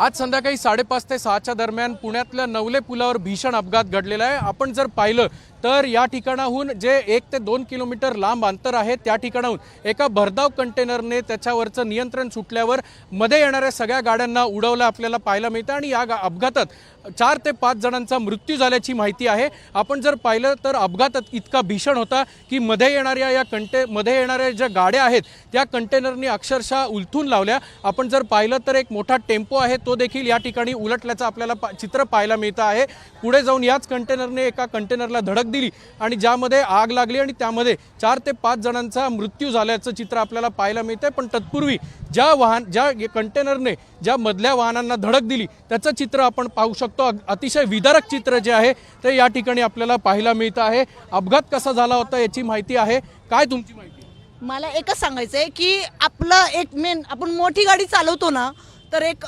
आज संध्याकाळी साडेपाच ते सहाच्या दरम्यान पुण्यातल्या नवले पुलावर भीषण अपघात घडलेला आहे. आपण जर पाहिलं तर या ठिकाणाहून जे एक ते दोन किलोमीटर लांब अंतर आहे त्या ठिकाणाहून एका भरधाव कंटेनरने त्याच्यावरचं नियंत्रण सुटल्यावर मध्ये येणाऱ्या सगळ्या गाड्यांना उडवलं आपल्याला पाहायला मिळतं आणि या गा- अपघातात चार ते पाच जणांचा मृत्यू झाल्याची माहिती आहे. आपण जर पाहिलं तर अपघातात इतका भीषण होता की मध्ये येणाऱ्या या कंटे मध्ये येणाऱ्या ज्या गाड्या आहेत त्या कंटेनरनी अक्षरशः उलथून लावल्या. आपण जर पाहिलं तर एक मोठा टेम्पो आहे तो तो देखील या ठिकाणी उलटल्याचं आपल्याला पा- चित्र पाहायला मिळतं आहे. पुढे जाऊन याच कंटेनरने एका कंटेनरला धडक दिली आणि ज्यामध्ये आग लागली आणि त्यामध्ये चार ते पाच जणांचा मृत्यू झाल्याचं चित्र आपल्याला पाहायला मिळतंय. पण तत्पूर्वी ज्या वाहन ज्या कंटेनरने ज्या मधल्या वाहनांना धडक दिली त्याचं चित्र आपण पाहू शकतो. अग- अतिशय विदारक चित्र जे आहे ते या ठिकाणी आपल्याला पाहायला मिळतं आहे. अपघात कसा झाला होता याची माहिती आहे. काय तुमची माहिती? मला एकच सांगायचं आहे की आपलं एक मेन आपण मोठी गाडी चालवतो ना तर एक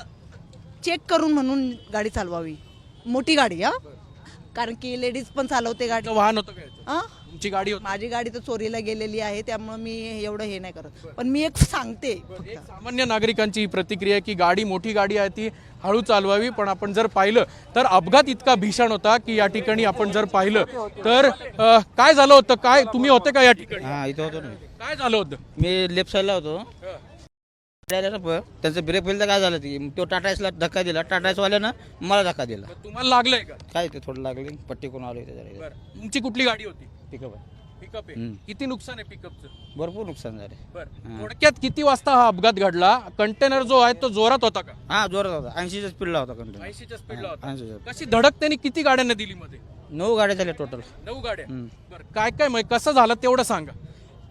चेक करून म्हणून गाडी चालवावी. मोठी गाडी हा? कारण की लेडीज पण चालवते गाडी. वाहन होतं काय हा? तुमची गाडी होती? माझी गाडी तर चोरीला गेलेली आहे त्यामुळे मी एवढं हे नाही करत. पण मी एक सांगते एक सामान्य नागरिकांची ही प्रतिक्रिया आहे की गाडी मोठी गाडी आहे ती हळू चालवावी पण आपण जर पाहिलं तर अपघात इतका भीषण होता की या ठिकाणी आपण जर पाहिलं तर अ, काय झालं होतं? काय तुम्ही होते का या ठिकाणी? हा इथं होतो ना. काय झालं होतं? मी लेफ्ट साईडला होतो. त्यांचं ब्रेक फेल तर काय झालं ती? तो टाटायसला धक्का दिला. टाटायसवाल्यानं मला धक्का दिला. तुम्हाला लागलंय का? काय ते थोडं लागले. पट्टी कोण आली बरं. तुमची कुठली गाडी होती? पिकअप आहे. पिकअप आहे. हम्म. किती नुकसान आहे पिकअपचं भरपूर नुकसान झाले बरं. थोडक्यात किती वाजता हा अपघात घडला? कंटेनर जो आहे तो जोरात होता का? हा जोरात होता. ऐंशीच्या स्पीडला होता कंटिन्यू ऐंशीच्या स्पीडला होता. कशी धडक त्यांनी किती गाड्यांना दिली मध्ये? नऊ गाड्या झाल्या टोटल नऊ गाड्या. हम्म. बरं काय काय कसं झालं तेवढं सांगा.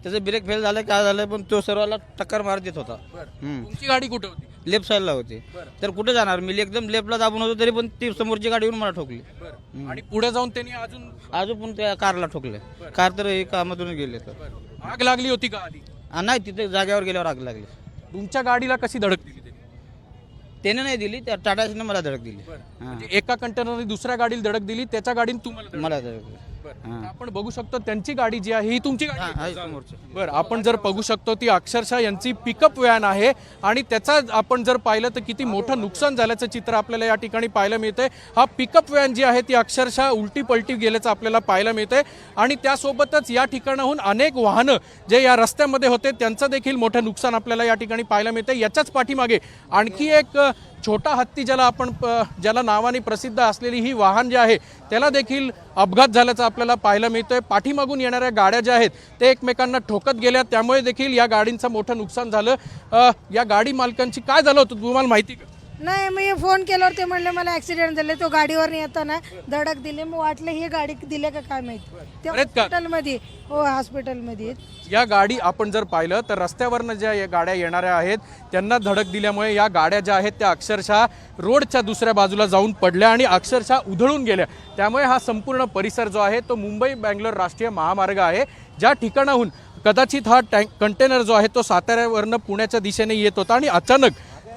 त्याचं ब्रेक फेल झालं काय झालं पण तो सर्वाला टक्कर मारत येत होता. हम्म. तुमची गाडी कुठे होती? लेफ्ट साईडला होती. तर कुठे जाणार? मी एकदम लेफ्टला दाबून होतो तरी पण ती समोरची गाडी येऊन मला ठोकली. बरं. आणि पुढे जाऊन त्यांनी अजून अजून पण त्या कारला ठोकले. कार तर कामातून गेले तर. आग लागली होती का आधी? नाही तिथे जागेवर गेल्यावर आग लागली. तुमच्या गाडीला कशी धडक दिली त्यांनी? त्याने नाही दिली त्या टाटाने मला धडक दिली. हा. म्हणजे एका कंटेनरने दुसऱ्या गाडीला धडक दिली त्याच्या गाडीने तुम्हाला धडक मला धडक दिली. बरं. आपण बघू शकतो त्यांची गाडी जी आहे ही तुमची गाडी आहे? समोरची. बरं आपण जर बघू शकतो ती अक्षरशः यांची पिकअप व्हॅन आहे आणि त्याचा आपण जर पाहिलं तर किती मोठं नुकसान झाल्याचं चित्र आपल्याला या ठिकाणी पाहायला मिळतंय. हा पिकअप व्हॅन जी आहे ती अक्षरशः उलटी पलटी गेल्याचं आपल्याला पाहायला मिळतंय. आणि त्यासोबतच या ठिकाणाहून अनेक वाहनं जे या रस्त्यामध्ये होते त्यांचं देखील मोठं नुकसान आपल्याला या ठिकाणी पाहायला मिळतंय. याच्याच पाठीमागे आणखी एक अ, छोटा हत्ती ज्याला आपण ज्याला नावाने प्रसिद्ध असलेली ही वाहन जे आहे त्याला देखील अपघात झाल्याचं आपल्याला पाहायला मिळतोय. पाठीमागून येणाऱ्या गाड्या ज्या आहेत ते एकमेकांना ठोकत गेल्या त्यामुळे देखील या गाडींचं मोठं नुकसान झालं. या गाडी मालकांची काय झालं होतं तुम्हाला माहिती का? नाही मी फोन केल्यावर ते म्हणले मला ऍक्सिडेंट झाले. तो गाडीवर येताना धडक दिली. मग वाटलं ही गाडी दिले का काय माहिती? ते बरेच का? हॉस्पिटलमध्ये हो हॉस्पिटलमध्ये या गाडी आपण जर पाहिलं तर रस्त्यावरनं ज्या या गाड्या येणाऱ्या आहेत त्यांना धडक दिल्यामुळे या गाड्या ज्या आहेत त्या अक्षरशः रोडच्या दुसऱ्या बाजूला जाऊन पडल्या आणि अक्षरशः उधळून गेल्या. त्यामुळे हा संपूर्ण परिसर जो आहे तो मुंबई बँगलोर राष्ट्रीय महामार्ग आहे. ज्या ठिकाणाहून कदाचित हा टँक कंटेनर जो आहे तो साताऱ्यावरनं पुण्याच्या दिशेने येत होता आणि अचानक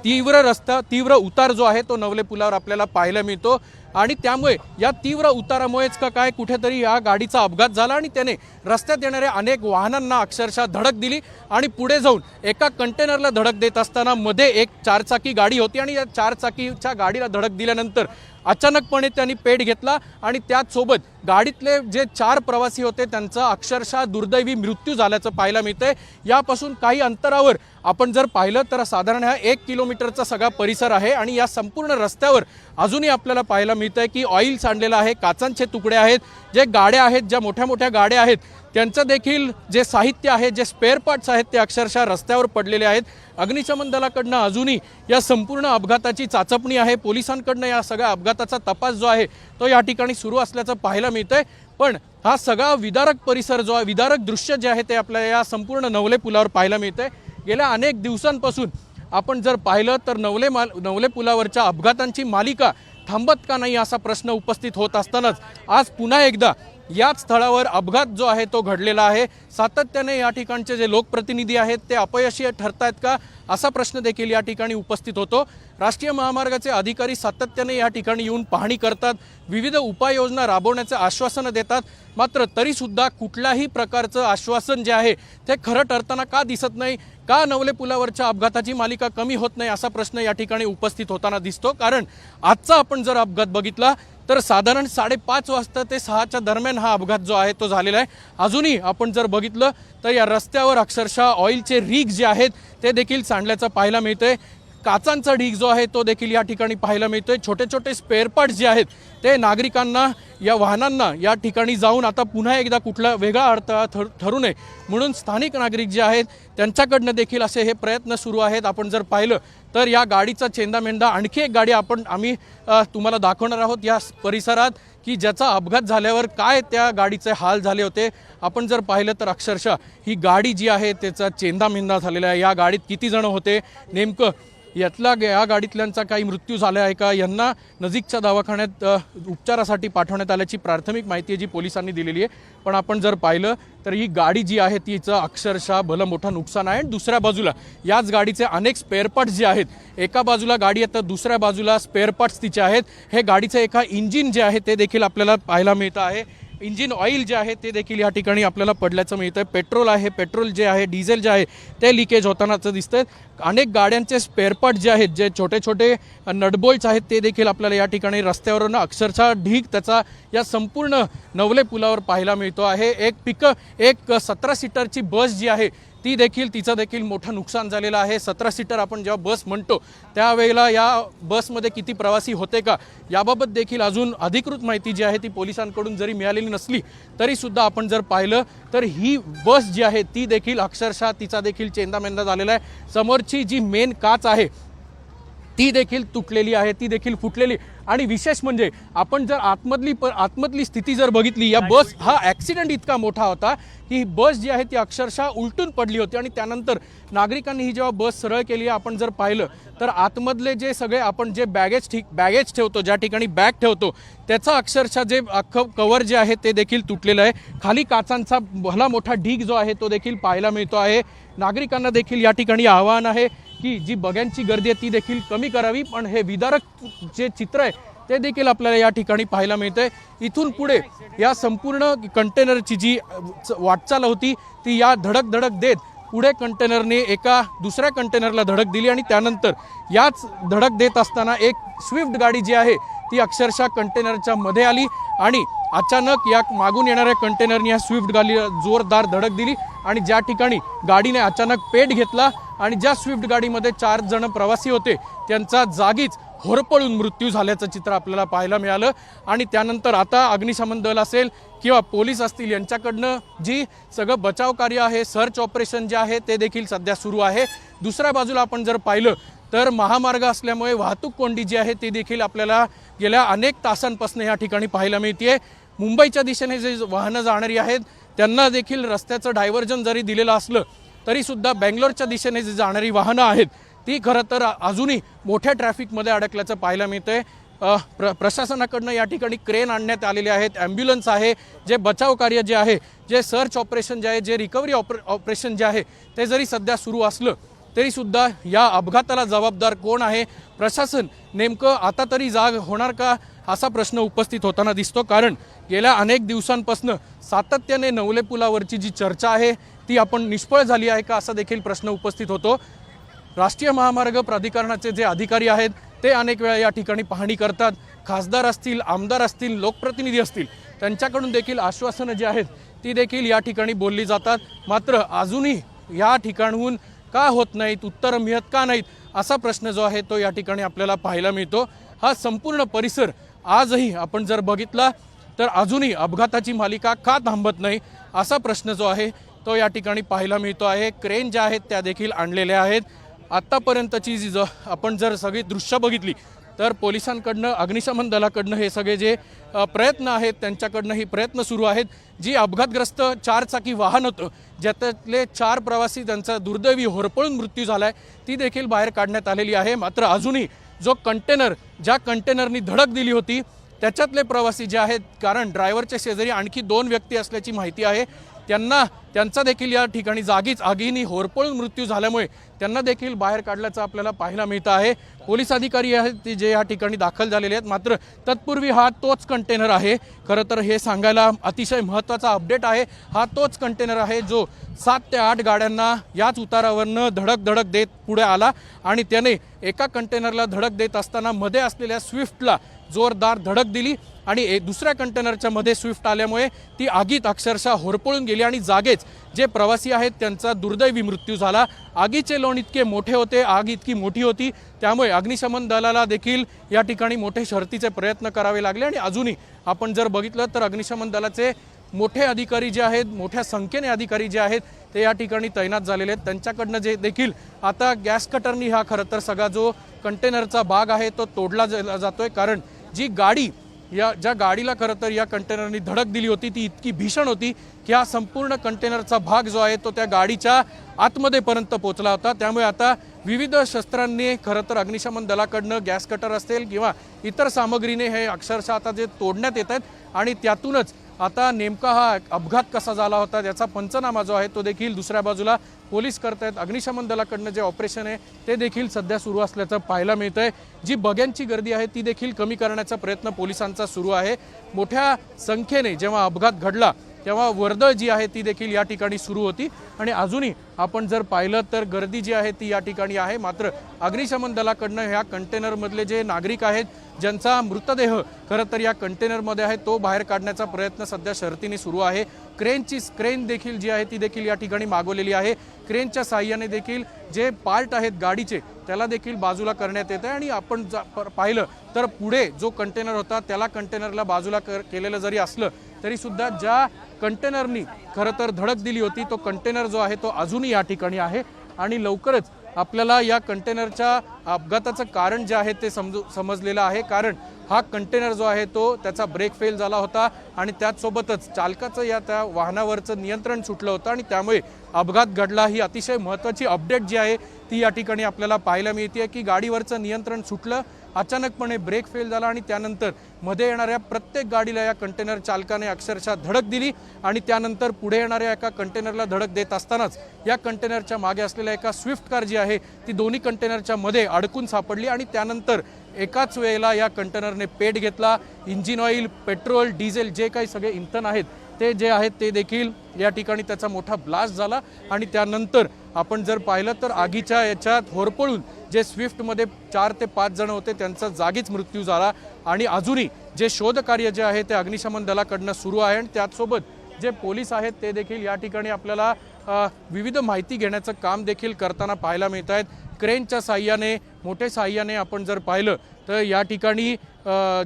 तीव्र रस्ता तीव्र उतार जो आहे तो नवले पुलावर आपल्याला पाहायला मिळतो. आणि त्यामुळे या तीव्र उतारामुळेच का काय कुठेतरी या गाडीचा अपघात झाला आणि त्याने रस्त्यात येणाऱ्या अनेक वाहनांना अक्षरशः धडक दिली आणि पुढे जाऊन एका कंटेनरला धडक देत असताना मध्ये एक चारचाकी गाडी होती आणि या चारचाकीच्या गाडीला धडक दिल्यानंतर अचानकपणे त्यांनी पेट घेतला आणि त्याचसोबत गाडीतले जे चार प्रवासी होते त्यांचा अक्षरशः दुर्दैवी मृत्यू झाल्याचं पाहायला मिळतंय. यापासून काही अंतरावर आपण जर पाहिलं तर साधारण हा एक किलोमीटरचा सगळा परिसर आहे आणि या संपूर्ण रस्त्यावर अजूनही आपल्याला पाहायला मिळतं आहे की ऑइल सांडलेलं आहे काचांचे तुकडे आहेत जे गाड्या आहेत ज्या मोठ्या मोठ्या गाड्या आहेत त्यांचं देखील जे साहित्य आहे जे स्पेअर पार्ट्स आहेत ते अक्षरशः रस्त्यावर पडलेले आहेत. अग्निशमन दलाकडनं अजूनही या संपूर्ण अपघाताची चाचपणी आहे. पोलिसांकडनं या सगळ्या अपघाताचा तपास जो आहे तो या ठिकाणी सुरू असल्याचं पाहायला मिळतंय. पण हा सगळा विदारक परिसर जो आहे विदारक दृश्य जे आहे ते आपल्या या संपूर्ण नवले पुलावर पाहायला मिळतंय. गेल्या अनेक दिवसांपासून आपण जर पाहिलं तर नवले माल नवले पुलावरच्या अपघातांची मालिका थांबत का नाही असा प्रश्न उपस्थित होत असतानाच आज पुन्हा एकदा याच स्थळावर अपघात जो आहे तो घडलेला आहे. सातत्याने या ठिकाणचे जे लोकप्रतिनिधी आहेत ते अपयशी ठरतायत का असा प्रश्न देखील या ठिकाणी उपस्थित होतो. राष्ट्रीय महामार्गाचे अधिकारी सातत्याने या ठिकाणी येऊन पाहणी करतात. विविध उपाययोजना राबवण्याचं आश्वासनं देतात. मात्र तरीसुद्धा कुठल्याही प्रकारचं आश्वासन जे आहे ते खरं ठरताना का दिसत नाही? का नवले पुलावरच्या अपघाताची मालिका कमी होत नाही असा प्रश्न या ठिकाणी उपस्थित होताना दिसतो? कारण आजचा आपण जर अपघात बघितला तर साधारण साडेपाच वाजता ते सहाच्या दरम्यान हा अपघात जो आहे तो झालेला आहे. अजूनही आपण जर बघितलं तर या रस्त्यावर अक्षरशः ऑइलचे रीग जे आहेत ते देखील सांडल्याचं पाहायला मिळतंय. काचांचा ढीग जो आहे तो देखील या ठिकाणी पाहायला मिळतोय. छोटे छोटे स्पेअर पार्ट्स जे आहेत ते नागरिकांना या वाहनांना या ठिकाणी जाऊन आता पुन्हा एकदा कुठला वेगळा अडथळा ठर ठरू नये. म्हणून स्थानिक नागरिक जे आहेत त्यांच्याकडनं देखील असे हे प्रयत्न सुरू आहेत. आपण जर पाहिलं तर या गाडीचा चेंदामेंदा आणखी एक गाडी आपण आम्ही तुम्हाला दाखवणार आहोत या परिसरात की ज्याचा अपघात झाल्यावर काय त्या गाडीचे हाल झाले होते. आपण जर पाहिलं तर अक्षरशः ही गाडी जी आहे त्याचा चेंदामेंदा झालेला आहे. या गाडीत किती जण होते? नेमकं यातला या गाडीतल्यांचा काही मृत्यू झाला आहे का? यांना नजीकच्या दवाखान्यात उपचारासाठी पाठवण्यात आल्याची प्राथमिक माहिती आहे जी पोलिसांनी दिलेली आहे. पण आपण जर पाहिलं तर ही गाडी जी आहे तिचं अक्षरशः भलं मोठं नुकसान आहे. आणि दुसऱ्या बाजूला याच गाडीचे अनेक स्पेअरपार्ट्स जे आहेत एका बाजूला गाडी आहे तर दुसऱ्या बाजूला स्पेअरपार्ट्स तिचे आहेत. हे गाडीचं एका इंजिन जे आहे ते देखील आपल्याला पाहायला मिळतं आहे. इंजिन ऑइल जे आहे ते देखील या ठिकाणी आपल्याला पडल्याचं मिळतं आहे पेट्रोल आहे पेट्रोल जे आहे डिझेल जे आहे ते लिकेज होतानाचं दिसतंय. अनेक गाड्यांचे स्पेअरपार्ट जे आहेत जे छोटे छोटे नटबोल्ट्स आहेत ते देखील आपल्याला या ठिकाणी रस्त्यावरून अक्षरशः ढीग त्याचा या संपूर्ण नवले पुलावर पाहायला मिळतो आहे. एक पिक एक सतरा सीटरची बस जी आहे ती देखील तिचं देखील मोठं नुकसान झालेलं आहे. सतरा सीटर आपण जेव्हा बस म्हणतो त्यावेळेला या बसमध्ये किती प्रवासी होते का याबाबत देखील अजून अधिकृत माहिती जी आहे ती पोलिसांकडून जरी मिळालेली नसली तरीसुद्धा आपण जर पाहिलं तर ही बस जी आहे ती देखील अक्षरशः तिचा देखील चेंदामेंदा झालेला आहे. समोरची जी मेन काच आहे ती देखील तुटलेली आहे ती देखील फुटलेली. आणि विशेष म्हणजे आपण जर आतमधली प आतमधली स्थिती जर बघितली या बस हा ॲक्सिडेंट इतका मोठा होता की ही बस जी आहे ती अक्षरशः उलटून पडली होती आणि त्यानंतर नागरिकांनी ही जेव्हा बस सरळ केली आपण जर पाहिलं तर आतमधले जे सगळे आपण जे बॅगेज ठीक बॅगेज ठेवतो ज्या ठिकाणी बॅग ठेवतो त्याचा अक्षरशः जे अख्खं कवर जे आहे ते देखील तुटलेलं आहे. खाली काचांचा भला मोठा ढीग जो आहे तो देखील पाहायला मिळतो आहे. नागरिकांना देखील या ठिकाणी आव्हान आहे. की जी बघ्यांची गर्दी आहे ती देखील कमी करावी. पण हे विदारक जे चित्र आहे ते देखील आपल्याला या ठिकाणी पाहायला मिळतंय. इथून पुढे या संपूर्ण कंटेनरची जी च- वाटचाल होती ती या धडक धडक देत पुढे कंटेनरने एका दुसऱ्या कंटेनरला धडक दिली आणि त्यानंतर याच धडक देत असताना एक स्विफ्ट गाडी जी आहे ती अक्षरशः कंटेनरच्या मध्ये आली आणि अचानक या मागून येणाऱ्या कंटेनरने या स्विफ्ट गाडी जोरदार धडक दिली आणि ज्या ठिकाणी गाडीने अचानक पेट घेतला आणि ज्या स्विफ्ट गाडीमध्ये चार जण प्रवासी होते त्यांचा जागीच होरपळून मृत्यू झाल्याचं चित्र आपल्याला पाहायला मिळालं. आणि त्यानंतर आता अग्निशमन दल असेल किंवा पोलीस असतील यांच्याकडनं जी सगळं बचाव कार्य आहे सर्च ऑपरेशन जे आहे ते देखील सध्या सुरू आहे. दुसऱ्या बाजूला आपण जर पाहिलं तर महामार्ग असल्यामुळे वाहतूक कोंडी जी आहे ती देखील आपल्याला गेल्या अनेक तासांपासून या ठिकाणी पाहायला मिळते मुंबईच्या दिशेने जे वाहनं जाणारी आहेत त्यांना देखील रस्त्याचं डायव्हर्जन जरी दिलेलं असलं तरीसुद्धा बँगलोरच्या बेंगलोरच्या दिशेने जी जाणारी वाहनं आहेत ती खरं तर अजूनही मोठ्या ट्रॅफिकमध्ये अडकल्याचं पाहायला मिळतंय. प्र प्रशासनाकडनं या ठिकाणी क्रेन आणण्यात आलेले आहेत ॲम्ब्युलन्स आहे जे बचाव कार्य जे आहे जे सर्च ऑपरेशन जे आहे जे रिकव्हरी ऑपरे ऑपरेशन जे आहे ते जरी सध्या सुरू असलं तरीसुद्धा या अपघाताला जबाबदार कोण आहे? प्रशासन नेमकं आता तरी जाग होणार का? असा प्रश्न उपस्थित होताना दिसतो कारण गेल्या अनेक दिवसांपासून सातत्याने नवले पुलावरची जी चर्चा आहे ती आपण निष्फळ झाली आहे का असा देखील प्रश्न उपस्थित होतो. राष्ट्रीय महामार्ग प्राधिकरणाचे जे अधिकारी आहेत ते अनेक वेळा या ठिकाणी पाहणी करतात. खासदार असतील आमदार असतील लोकप्रतिनिधी असतील त्यांच्याकडून देखील आश्वासनं जी आहेत ती देखील या ठिकाणी बोलली जातात. मात्र अजूनही या ठिकाणहून का होत नाहीत उत्तरं मिळत का नाहीत असा प्रश्न जो आहे तो या ठिकाणी आपल्याला पाहायला मिळतो. हा संपूर्ण परिसर आजही आपण जर बघितला तर अजूनही अपघाताची मालिका का थांबत नाही असा प्रश्न जो आहे तो या ठिकाणी पाहायला मिळतो आहे. क्रेन ज्या आहेत त्या देखील आणलेल्या आहेत. आत्तापर्यंतची जी ज आपण जर सगळी दृश्य बघितली तर पोलिसांकडनं अग्निशमन दलाकडनं हे सगळे जे प्रयत्न आहेत त्यांच्याकडनं ही प्रयत्न सुरू आहेत. जी अपघातग्रस्त चारचाकी वाहन होतं ज्यातले चार प्रवासी त्यांचा दुर्दैवी होरपळून मृत्यू झाला आहे ती देखील बाहेर काढण्यात आलेली आहे. मात्र अजूनही जो कंटेनर ज्या कंटेनरनी धडक दिली होती त्याच्यातले प्रवासी जे आहेत कारण ड्रायव्हरच्या शेजारी आणखी दोन व्यक्ती असल्याची माहिती आहे. त्यांना त्यांचा देखील या ठिकाणी जागीच आगीनी होरपळून मृत्यू झाल्यामुळे त्यांना देखील बाहेर काढल्याचं आपल्याला पाहायला मिळतं आहे. पोलीस अधिकारी आहेत ते जे या ठिकाणी दाखल झालेले आहेत. मात्र तत्पूर्वी हा तोच कंटेनर आहे. खरं तर हे सांगायला अतिशय महत्त्वाचा अपडेट आहे. हा तोच कंटेनर आहे जो सात ते आठ गाड्यांना याच उतारावरनं धडक धडक देत पुढे आला आणि त्याने एका कंटेनरला धडक देत असताना मध्ये असलेल्या स्विफ्टला जोरदार धडक दिली आणि ए दुसऱ्या कंटेनरच्या मध्ये स्विफ्ट आल्यामुळे ती आगीत अक्षरशः होरपळून गेली आणि जागेच जे प्रवासी आहेत त्यांचा दुर्दैवी मृत्यू झाला. आगीचे लोण इतके मोठे होते आग इतकी मोठी होती त्यामुळे अग्निशमन दलाला देखील या ठिकाणी मोठे शर्तीचे प्रयत्न करावे लागले आणि अजूनही आपण जर बघितलं तर अग्निशमन दलाचे मोठे अधिकारी जे आहेत मोठ्या संख्येने अधिकारी जे आहेत ते या ठिकाणी तैनात झालेले आहेत. त्यांच्याकडनं जे देखील आता गॅस कटरनी हा खरं तर सगळा जो कंटेनरचा भाग आहे तो तोडला जातोय. कारण जी गाडी या ज्या गाडीला खरं तर या कंटेनरनी धडक दिली होती ती इतकी भीषण होती की हा संपूर्ण कंटेनरचा भाग जो आहे तो त्या गाडीच्या आतमध्येपर्यंत पोचला पोहोचला होता. त्यामुळे आता विविध शस्त्रांनी खरं तर अग्निशमन दलाकडनं गॅस कटर असेल किंवा इतर सामग्रीने हे अक्षरशः आता जे तोडण्यात येत आहेत आणि त्यातूनच आता नेमका हा अपघात कसा झाला होता त्याचा पंचनामा जो आहे तो देखील दुसऱ्या बाजूला पोलीस करतायत अग्निशमन दलाकडनं जे ऑपरेशन आहे ते देखील सध्या सुरू असल्याचं पाहायला मिळतं आहे जी बग्यांची गर्दी आहे ती देखील कमी करण्याचा प्रयत्न पोलिसांचा सुरू आहे. मोठ्या संख्येने जेव्हा अपघात घडला तेव्हा वर्दळ जी आहे ती देखील या ठिकाणी सुरू होती. आणि अजूनही आपण जर पाहिलं तर गर्दी जी आहे ती या ठिकाणी आहे. मात्र अग्निशमन दलाकडनं ह्या कंटेनरमधले जे नागरिक आहेत ज्यांचा मृतदेह खरं तर या कंटेनरमध्ये आहे तो बाहेर काढण्याचा प्रयत्न सध्या शर्तीने सुरू आहे. क्रेनची क्रेन देखील जी आहे ती देखील या ठिकाणी मागवलेली आहे. क्रेनच्या साह्याने देखील जे पार्ट आहेत गाडीचे त्याला देखील बाजूला करण्यात येत आहे आणि आपण जा प- पाहिलं तर पुढे जो कंटेनर होता त्याला कंटेनरला बाजूला कर केलेलं जरी असलं तरीसुद्धा ज्या कंटेनरनी खरं तर धडक दिली होती तो कंटेनर जो आहे तो अजूनही या ठिकाणी आहे. आणि लवकरच आपल्याला या कंटेनरच्या अपघाताचं कारण जे आहे ते समजू समजलेलं आहे. कारण हा कंटेनर जो आहे तो त्याचा ब्रेक फेल झाला होता आणि त्याचसोबतच चालकाचं या त्या वाहनावरचं नियंत्रण सुटलं होतं आणि त्यामुळे अपघात घडला. ही अतिशय महत्त्वाची अपडेट जी आहे ती या ठिकाणी आपल्याला पाहायला मिळते की गाडीवरचं नियंत्रण सुटलं अचानकपणे ब्रेक फेल झाला आणि त्यानंतरमध्ये येणाऱ्या प्रत्येक गाडीला या कंटेनर चालकाने अक्षरशः धडक दिली आणि त्यानंतर पुढे येणाऱ्या एका कंटेनरला धडक देत असतानाच या कंटेनरच्या मागे असलेल्या एका स्विफ्ट कार जी आहे ती दोन्ही कंटेनरच्या मध्ये अडकून सापडली आणि त्यानंतर एकाच वेळेला या कंटेनरने पेट घेतला. इंजिन ऑइल पेट्रोल डिझेल जे काही सगळे इंधन आहेत ते जे आहेत ते देखील या ठिकाणी त्याचा मोठा ब्लास्ट झाला आणि त्यानंतर आपण जर पाहिलं तर आगीच्या याच्यात होरपळून जे स्विफ्टमध्ये चार ते पाच जण होते त्यांचा जागीच मृत्यू झाला. आणि अजूनही जे शोधकार्य जे आहे ते अग्निशमन दलाकडनं सुरू आहे आणि त्याचसोबत जे पोलीस आहेत ते देखील या ठिकाणी आपल्याला विविध माहिती घेण्याचं काम देखील करताना पाहायला मिळत आहेत. क्रेनच्या साह्याने मोठ्या साह्याने आपण जर पाहिलं तर या ठिकाणी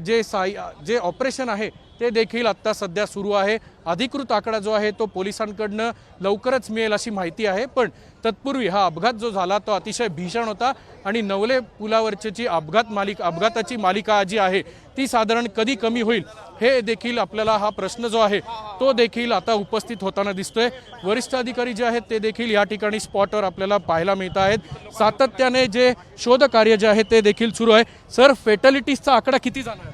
जे साई जे ऑपरेशन आहे ते देखील आत्ता सध्या सुरू आहे. अधिकृत आकडा जो आहे तो पोलिसांकडनं लवकरच मिळेल अशी माहिती आहे. पण तत्पूर्वी हा अपघात जो झाला तो अतिशय भीषण होता आणि नवले पुलावरची जी अपघात मालिका अपघाताची मालिका जी आहे ती साधारण कधी कमी होईल हे देखील आपल्याला हा प्रश्न जो आहे तो देखील आता उपस्थित होताना दिसतोय. वरिष्ठ अधिकारी जे आहेत ते देखील या ठिकाणी स्पॉटवर आपल्याला पाहायला मिळत आहेत. सातत्याने जे शोध कार्य जे आहे ते देखील सुरू आहे. सर फेटॅलिटीजचा आकडा किती जाणार?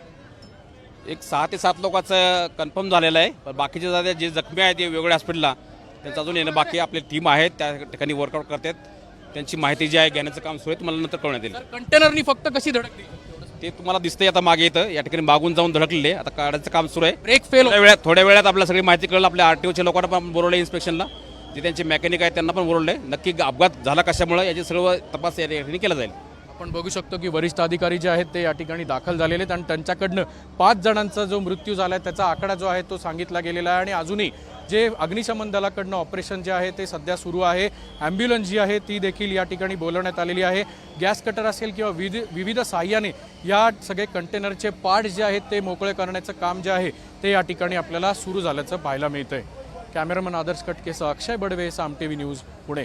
एक सहा ते सात लोकांचं कन्फर्म झालेलं आहे. पण बाकीचे जाते जे जखमी आहेत ते वेगवेगळ्या हॉस्पिटलला त्यांचं अजून येणं बाकी आपली टीम आहेत त्या ठिकाणी वर्कआउट करतात. त्यांची माहिती जी आहे घेण्याचं काम सुरू आहे तुम्हाला नंतर कळण्यात येईल. कंटेनरनी फक्त कशी धडक दिली ते तुम्हाला दिसतंय आता मागे येतं या ठिकाणी मागून जाऊन धडकलेले आता काढायचं काम सुरू आहे. ब्रेक फेल थोड्या वेळात थोड्या वेळात आपल्याला सगळी माहिती कळलं. आपल्या आर टी ओच्या लोकांना पण बोलवलं इन्स्पेक्शनला जे त्यांचे मेकॅनिक आहेत त्यांना पण बोलवलं नक्की अपघात झाला कशामुळे याचे सर्व तपास या ठिकाणी केला जाईल. आपण बघू शकतो की वरिष्ठ अधिकारी जे आहेत ते या ठिकाणी दाखल झालेले आहेत आणि त्यांच्याकडनं पाच जणांचा जो मृत्यू झाला आहे त्याचा आकडा जो आहे तो सांगितला गेलेला आहे. आणि अजूनही जे अग्निशमन दलाकडनं ऑपरेशन जे आहे ते सध्या सुरू आहे. ॲम्ब्युलन्स जी आहे ती देखील या ठिकाणी बोलवण्यात आलेली आहे. गॅस कटर असेल किंवा विविध विविध साह्याने या सगळे कंटेनरचे पार्ट जे आहेत ते मोकळे करण्याचं काम जे आहे ते या ठिकाणी आपल्याला सुरू झाल्याचं पाहायला मिळतं आहे cameraman Adarsh कटकेसह Akshay Badwe Saam T V news Pune.